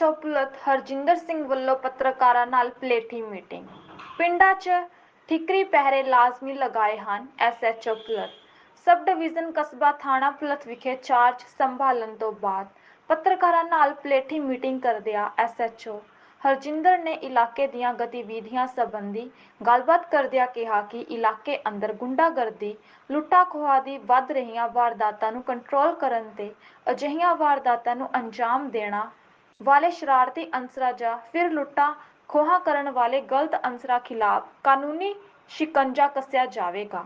ਹਰਜਿੰਦਰ ਸਿੰਘ ਵੱਲੋਂ ਪੱਤਰਕਾਰਾਂ ਨਾਲ ਪਲੇਠੀ ਮੀਟਿੰਗ। ਪਿੰਡਾਂ 'ਚ ਠਿਕਰੀ ਪਹਿਰੇ ਲਾਜ਼ਮੀ ਲਗਾਏ ਹਨ ਐਸਐਚਓ ਪੁਲਤ ਸਬ ਡਿਵੀਜ਼ਨ ਕਸਬਾ ਥਾਣਾ ਪੁਲਤ ਵਿਖੇ ਚਾਰਜ ਸੰਭਾਲਣ ਤੋਂ ਬਾਅਦ ਪੱਤਰਕਾਰਾਂ ਨਾਲ ਪਲੇਠੀ ਮੀਟਿੰਗ ਕਰਦਿਆਂ ਐਸਐਚਓ ਹਰਜਿੰਦਰ ਨੇ ਇਲਾਕੇ ਦੀਆਂ ਗਤੀਵਿਧੀਆਂ ਸੰਬੰਧੀ ਗੱਲਬਾਤ ਕਰਦਿਆਂ ਕਿਹਾ ਕਿ ਇਲਾਕੇ ਅੰਦਰ ਗੁੰਡਾਗਰਦੀ ਲੁੱਟਾਂ ਖੋਹਾਂ ਦੀ ਵੱਧ ਰਹੀਆਂ ਵਾਰਦਾਤਾਂ ਨੂੰ ਕੰਟਰੋਲ ਕਰਨ ਤੇ ਅਜਿਹੀਆਂ ਵਾਰਦਾਤਾਂ ਨੂੰ ਅੰਜਾਮ ਦੇਣਾ ਵਾਲੇ ਸ਼ਰਾਰਤੀ ਅਨਸਰਾਂ ਜਾਂ ਫਿਰ ਲੁੱਟਾਂ ਖੋਹਾਂ ਕਰਨ ਵਾਲੇ ਗਲਤ ਅਨਸਰਾਂ ਖਿਲਾਫ ਕਾਨੂੰਨੀ ਸ਼ਿਕੰਜਾ ਕੱਸਿਆ ਜਾਵੇਗਾ।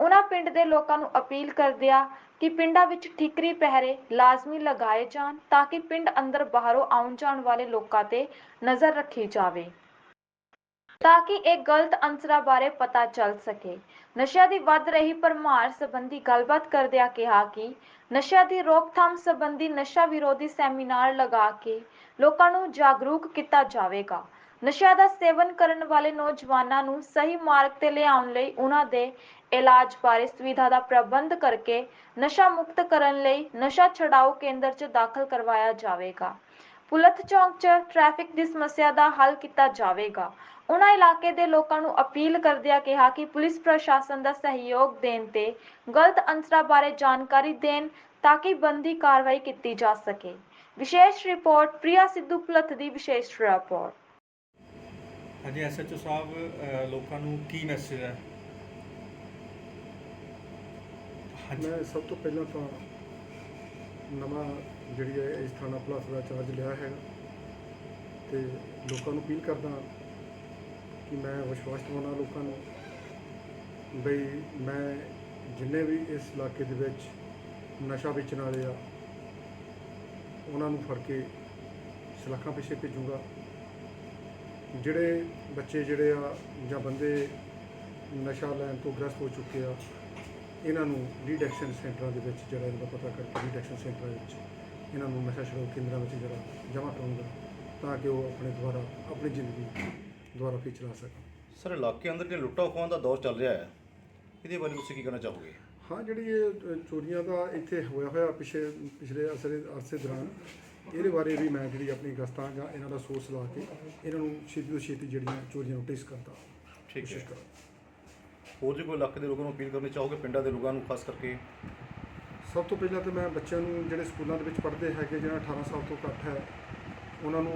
ਉਹਨਾਂ ਪਿੰਡ ਦੇ ਲੋਕਾਂ ਨੂੰ ਅਪੀਲ ਕਰਦਿਆਂ ਕਿ ਪਿੰਡਾਂ ਵਿੱਚ ਠੀਕਰੀ ਪਹਿਰੇ ਲਾਜ਼ਮੀ ਲਗਾਏ ਜਾਣ ਤਾਂ ਕਿ ਪਿੰਡ ਅੰਦਰ ਬਾਹਰੋਂ ਆਉਣ ਜਾਣ ਵਾਲੇ ਲੋਕਾਂ ਤੇ ਨਜ਼ਰ ਰੱਖੀ ਜਾਵੇ। ਤਾਂ ਕਿ ਇਹ ਗਲਤ ਅਨਸਰਾਂ ਬਾਰੇ ਪਤਾ ਚੱਲ ਸਕੇ। ਨਸ਼ਿਆਂ ਦੀ ਵੱਧ ਰਹੀ ਭਰਮਾਰ ਸੰਬੰਧੀ ਗੱਲਬਾਤ ਕਰਦਿਆਂ ਕਿਹਾ ਕਿ ਨਸ਼ਿਆਂ ਦੀ ਰੋਕਥਾਮ ਸੰਬੰਧੀ ਨਸ਼ਾ ਵਿਰੋਧੀ ਸੈਮੀਨਾਰ ਲਗਾ ਕੇ ਲੋਕਾਂ ਨੂੰ ਜਾਗਰੂਕ ਕੀਤਾ ਜਾਵੇਗਾ। ਨਸ਼ਿਆਂ ਦਾ ਸੇਵਨ ਕਰਨ ਵਾਲੇ ਨੌਜਵਾਨਾਂ ਨੂੰ ਸਹੀ ਮਾਰਗ ਤੇ ਲਿਆਉਣ ਲਈ ਉਹਨਾਂ ਦੇ ਇਲਾਜ ਬਾਰੇ ਸੁਵਿਧਾ ਦਾ ਪ੍ਰਬੰਧ ਕਰਕੇ ਨਸ਼ਾ ਮੁਕਤ ਕਰਨ ਲਈ ਨਸ਼ਾ ਛਡਾਊ ਕੇਂਦਰ 'ਚ ਦਾਖਲ ਕਰਵਾਇਆ ਜਾਵੇਗਾ। ਪੁਲਤ ਚੌਂਕ 'ਚ ਟ੍ਰੈਫਿਕ ਦੀ ਸਮੱਸਿਆ ਦਾ ਹੱਲ ਕੀਤਾ ਜਾਵੇਗਾ। ਉਹਨਾਂ ਇਲਾਕੇ ਦੇ ਲੋਕਾਂ ਨੂੰ ਅਪੀਲ ਕਰਦਿਆਂ ਕਿਹਾ ਕਿ ਪੁਲਿਸ ਪ੍ਰਸ਼ਾਸਨ ਦਾ ਸਹਿਯੋਗ ਦੇਣ ਤੇ ਗਲਤ ਅਨਸਰਾਂ ਬਾਰੇ ਜਾਣਕਾਰੀ ਦੇਣ ਤਾਂ ਕਿ ਬੰਦੀ ਕਾਰਵਾਈ ਕੀਤੀ ਜਾ ਸਕੇ। ਵਿਸ਼ੇਸ਼ ਰਿਪੋਰਟ ਪ੍ਰਿਆ ਸਿੱਧੂ ਪੁਲਤ ਦੀ ਵਿਸ਼ੇਸ਼ ਰਿਪੋਰਟ। ਹਾਂਜੀ ਐਸਐਚਓ ਸਾਹਿਬ ਲੋਕਾਂ ਨੂੰ ਕੀ ਮੈਸੇਜ ਹੈ? ਹਾਂਜੀ ਮੈਂ ਸਭ ਤੋਂ ਪਹਿਲਾਂ ਤਾਂ ਨਵਾਂ ਜਿਹੜੀ ਹੈ ਇਸ ਥਾਣਾ ਪਲੱਸ ਦਾ ਚਾਰਜ ਲਿਆ ਹੈਗਾ ਤੇ ਲੋਕਾਂ ਨੂੰ ਅਪੀਲ ਕਰਦਾ ਕਿ ਮੈਂ ਵਿਸ਼ਵਾਸ ਦਿਵਾਉਣਾ ਲੋਕਾਂ ਨੂੰ ਬਈ ਮੈਂ ਜਿੰਨੇ ਵੀ ਇਸ ਇਲਾਕੇ ਦੇ ਵਿੱਚ ਨਸ਼ਾ ਵੇਚਣ ਵਾਲੇ ਆ, ਉਹਨਾਂ ਨੂੰ ਫੜ ਕੇ ਸਲਾਖਾਂ ਪਿੱਛੇ ਭੇਜੂਗਾ। ਜਿਹੜੇ ਬੱਚੇ ਜਿਹੜੇ ਆ ਜਾਂ ਬੰਦੇ ਨਸ਼ਾ ਲੈਣ ਤੋਂ ਗ੍ਰਸਤ ਹੋ ਚੁੱਕੇ ਆ ਇਹਨਾਂ ਨੂੰ ਰੀਡੈਕਸ਼ਨ ਸੈਂਟਰਾਂ ਦੇ ਵਿੱਚ ਜਿਹੜਾ ਇਹਦਾ ਪਤਾ ਕਰਕੇ ਰੀਡੈਕਸ਼ਨ ਸੈਂਟਰਾਂ ਵਿੱਚ ਇਹਨਾਂ ਨੂੰ ਨਸ਼ਾ ਛੁਡਾਊ ਕੇਂਦਰਾਂ ਵਿੱਚ ਜਿਹੜਾ ਜਮ੍ਹਾਂ ਕਰਾਉਂਗਾ ਤਾਂ ਕਿ ਉਹ ਆਪਣੇ ਦੁਆਰਾ ਆਪਣੀ ਜ਼ਿੰਦਗੀ ਦੁਆਰਾ ਫਿਰ ਚਲਾ ਸਕਣ। ਸਰ ਇਲਾਕੇ ਅੰਦਰ ਜਿਹੜੇ ਲੁੱਟਾਂ ਖੋਹਾਂ ਦਾ ਦੌਰ ਚੱਲ ਰਿਹਾ ਹੈ ਇਹਦੇ ਬਾਰੇ ਤੁਸੀਂ ਕੀ ਕਹਿਣਾ ਚਾਹੋਗੇ? ਹਾਂ ਜਿਹੜੀ ਇਹ ਚੋਰੀਆਂ ਦਾ ਇੱਥੇ ਹੋਇਆ ਹੋਇਆ ਪਿਛੇ ਪਿਛਲੇ ਅਸਰੇ ਅਰਸੇ ਦੌਰਾਨ ਇਹਦੇ ਬਾਰੇ ਵੀ ਮੈਂ ਜਿਹੜੀ ਆਪਣੀ ਗਸਤਾਂ ਜਾਂ ਇਹਨਾਂ ਦਾ ਸੋਰਸ ਲਾ ਕੇ ਇਹਨਾਂ ਨੂੰ ਛੇਤੀ ਤੋਂ ਛੇਤੀ ਜਿਹੜੀਆਂ ਚੋਰੀਆਂ ਨੂੰ ਟ੍ਰੇਸ ਕਰਦਾ। ਠੀਕ ਹੈ। ਹੋਰ ਜੇ ਕੋਈ ਇਲਾਕੇ ਦੇ ਲੋਕਾਂ ਨੂੰ ਅਪੀਲ ਕਰਨੀ ਚਾਹੋਗੇ ਪਿੰਡਾਂ ਦੇ ਲੋਕਾਂ ਨੂੰ, ਖਾਸ ਕਰਕੇ? ਸਭ ਤੋਂ ਪਹਿਲਾਂ ਤਾਂ ਮੈਂ ਬੱਚਿਆਂ ਨੂੰ ਜਿਹੜੇ ਸਕੂਲਾਂ ਦੇ ਵਿੱਚ ਪੜ੍ਹਦੇ ਹੈਗੇ ਜਿਹੜਾ 18 ਸਾਲ ਤੋਂ ਘੱਟ ਹੈ, ਉਹਨਾਂ ਨੂੰ,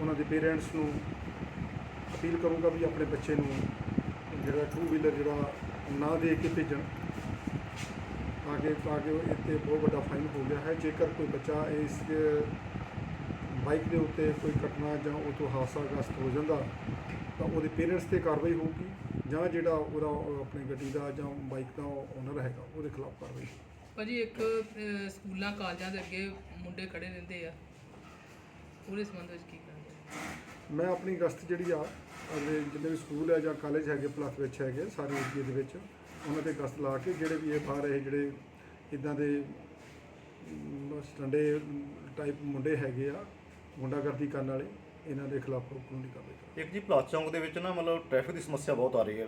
ਉਹਨਾਂ ਦੇ ਪੇਰੈਂਟਸ ਨੂੰ ਅਪੀਲ ਕਰੂੰਗਾ ਵੀ ਆਪਣੇ ਬੱਚੇ ਨੂੰ ਜਿਹੜਾ ਟੂ ਵੀਲਰ ਜਿਹੜਾ ਨਾ ਦੇ ਕੇ ਭੇਜਣ, ਤਾਂ ਕਿ ਤਾਂ ਕਿ ਇੱਥੇ ਬਹੁਤ ਵੱਡਾ ਫਾਈਨ ਹੋ ਗਿਆ ਹੈ। ਜੇਕਰ ਕੋਈ ਬੱਚਾ ਇਸ ਬਾਈਕ ਦੇ ਉੱਤੇ ਕੋਈ ਘਟਨਾ ਜਾਂ ਉਹ ਤੋਂ ਹਾਦਸਾ ਗ੍ਰਸਤ ਹੋ ਜਾਂਦਾ ਤਾਂ ਉਹਦੇ ਪੇਰੈਂਟਸ ਤੇ ਕਾਰਵਾਈ ਹੋਊਗੀ ਜਾਂ ਜਿਹੜਾ ਉਹਦਾ ਉਹ ਆਪਣੀ ਗੱਡੀ ਦਾ ਜਾਂ ਬਾਈਕ ਦਾ ਓਨਰ ਹੈਗਾ ਉਹਦੇ ਖਿਲਾਫ ਕਾਰਵਾਈ ਭਾਜੀ ਇੱਕ ਅਹ, ਸਕੂਲਾਂ ਕਾਲਜਾਂ ਦੇ ਅੱਗੇ ਮੁੰਡੇ ਖੜੇ ਰਹਿੰਦੇ ਆ। ਉਹਦੇ ਸੰਬੰਧ ਵਿੱਚ ਕੀ ਕਰਾਂਗੇ? ਮੈਂ ਆਪਣੀ ਗਸਤ ਜਿਹੜੀ ਆ ਅਗਲੇ ਜਿੰਨੇ ਵੀ ਸਕੂਲ ਹੈ ਜਾਂ ਕਾਲਜ ਹੈਗੇ ਪਲੱਸ ਵਿੱਚ ਹੈਗੇ ਸਾਰੇ ਏਰੀਏ ਦੇ ਵਿੱਚ ਉਹਨਾਂ ਤੇ ਗਸਤ ਲਾ ਕੇ ਜਿਹੜੇ ਵੀ ਇਹ ਬਾਹਰ ਇਹ ਜਿਹੜੇ ਇਦਾਂ ਦੇ ਸਟੰਡੇ ਟਾਈਪ ਮੁੰਡੇ ਹੈਗੇ ਆ ਗੁੰਡਾਗਰਦੀ ਕਰਨ ਵਾਲੇ ਇਹਨਾਂ ਦੇ ਖਿਲਾਫ ਕਾਨੂੰਨੀ ਕਾਰਵਾਈ ਕਰਾਂਗੇ। ਇੱਕ ਜੀ ਪਲਾਸ ਚੌਂਕ ਦੇ ਵਿੱਚ ਨਾ ਮਤਲਬ ਟ੍ਰੈਫਿਕ ਦੀ ਸਮੱਸਿਆ ਬਹੁਤ ਆ ਰਹੀ ਹੈ।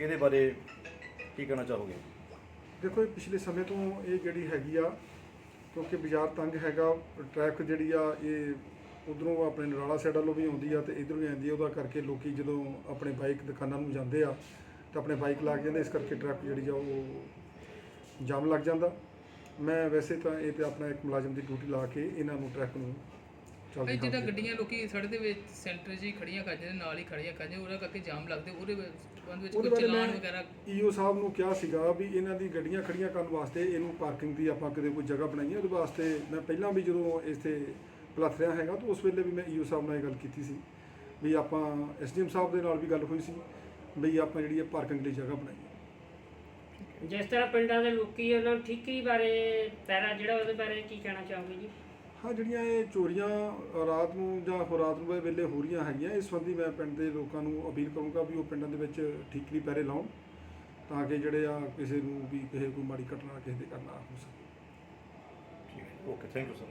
ਇਹਦੇ ਬਾਰੇ ਕੀ ਕਹਿਣਾ ਚਾਹੋਗੇ? ਦੇਖੋ ਇਹ ਪਿਛਲੇ ਸਮੇਂ ਤੋਂ ਇਹ ਜਿਹੜੀ ਹੈਗੀ ਆ ਕਿਉਂਕਿ ਬਾਜ਼ਾਰ ਤੰਗ ਹੈਗਾ ਟ੍ਰੈਫਿਕ ਜਿਹੜੀ ਆ ਇਹ ਉਧਰੋਂ ਆਪਣੇ ਨਰਾਲਾ ਸਾਈਡ ਵੱਲੋਂ ਵੀ ਆਉਂਦੀ ਆ ਤੇ ਇਧਰੋਂ ਵੀ ਆਉਂਦੀ ਆ ਉਹਦਾ ਕਰਕੇ ਲੋਕੀ ਜਦੋਂ ਆਪਣੇ ਬਾਈਕ ਦੁਕਾਨਾਂ ਨੂੰ ਜਾਂਦੇ ਆ ਤਾਂ ਆਪਣੇ ਬਾਈਕ ਲਾ ਕੇ ਜਾਂਦੇ ਇਸ ਕਰਕੇ ਟ੍ਰੈਫਿਕ ਜਿਹੜੀ ਆ ਉਹ ਜਾਮ ਲੱਗ ਜਾਂਦਾ। ਮੈਂ ਵੈਸੇ ਤਾਂ ਇਹ ਤੇ ਆਪਣਾ ਇੱਕ ਮੁਲਾਜ਼ਮ ਦੀ ਡਿਊਟੀ ਲਾ ਕੇ ਇਹਨਾਂ ਨੂੰ ਟ੍ਰੈਫਿਕ ਨੂੰ ਭਾਈ ਤੇ- ਗੱਡੀਆਂ ਲੋਕੀ ਸੜਕ ਦੇ ਵਿੱਚ ਸੈਂਟਰ 'ਚ ਹੀ ਖੜੀਆਂ ਕਰ ਜਾਂਦੇ ਨਾਲ ਹੀ ਖੜੀਆਂ ਕਰ ਜਾਂਦੇ ਉਹਦਾ ਕਰਕੇ ਜਾਮ ਲੱਗਦੇ ਉਹਦੇ ਵਿੱਚ- ਸੰਬੰਧ ਵਿੱਚ ਉਹਦੇ ਕੋਈ ਬਾਰੇ ਚਲਾਨ ਮੈਂ ਵਗੈਰਾ ਈਓ ਸਾਹਿਬ ਨੂੰ ਕਿਹਾ ਸੀਗਾ ਵੀ ਇਹਨਾਂ ਦੀ ਗੱਡੀਆਂ ਖੜੀਆਂ ਕਰਨ ਵਾਸਤੇ ਇਹਨੂੰ ਪਾਰਕਿੰਗ ਦੀ ਆਪਾਂ ਕਿਤੇ ਕੋਈ ਜਗ੍ਹਾ ਬਣਾਈਏ ਉਹਦੇ ਵਾਸਤੇ ਮੈਂ ਪਹਿਲਾਂ ਵੀ ਜਦੋਂ ਇੱਥੇ ਪਲੱਥਰਿਆ ਹੈਗਾ ਤਾਂ ਉਸ ਵੇਲੇ ਵੀ ਮੈਂ ਈਓ ਸਾਹਿਬ ਨਾਲ ਇਹ ਗੱਲ ਕੀਤੀ ਸੀ ਵੀ ਆਪਾਂ ਐਸਡੀਐਮ ਸਾਹਿਬ ਦੇ ਨਾਲ ਵੀ ਗੱਲ ਹੋਈ ਸੀ ਵੀ ਆਪਾਂ ਜਿਹੜੀ ਇਹ ਪਾਰਕਿੰਗ ਲਈ ਜਗ੍ਹਾ ਬਣਾਈਏ। ਜਿਸ ਤਰ੍ਹਾਂ ਪਿੰਡਾਂ ਦੇ ਲੋਕੀ ਉਹਨਾਂ ਨੂੰ ਠੀਕਰੀ ਬਾਰੇ ਪੈਰਾ ਜਿਹੜਾ ਉਹਦੇ ਬਾਰੇ ਕੀ ਕਹਿਣਾ ਚਾਹੋਗੇ ਜੀ? ਹਾਂ, ਜਿਹੜੀਆਂ ਇਹ ਚੋਰੀਆਂ ਰਾਤ ਨੂੰ ਜਾਂ ਹੋਰ ਰਾਤ ਨੂੰ ਦੇ ਵੇਲੇ ਹੋ ਰਹੀਆਂ ਹੈਗੀਆਂ, ਇਸ ਸੰਬੰਧੀ ਮੈਂ ਪਿੰਡ ਦੇ ਲੋਕਾਂ ਨੂੰ ਅਪੀਲ ਕਰੂੰਗਾ ਵੀ ਉਹ ਪਿੰਡਾਂ ਦੇ ਵਿੱਚ ਠੀਕਰੀ ਪੈਰੇ ਲਾਉਣ, ਤਾਂ ਕਿ ਜਿਹੜੇ ਆ ਕਿਸੇ ਨੂੰ ਵੀ ਕਿਸੇ ਕੋਈ ਮਾੜੀ ਘਟਨਾ ਕਿਸੇ ਦੇ ਘਰ ਨਾ ਹੋ ਸਕੇ। ਠੀਕ ਹੈ, ਓਕੇ ਥੈਂਕ ਯੂ ਸਰ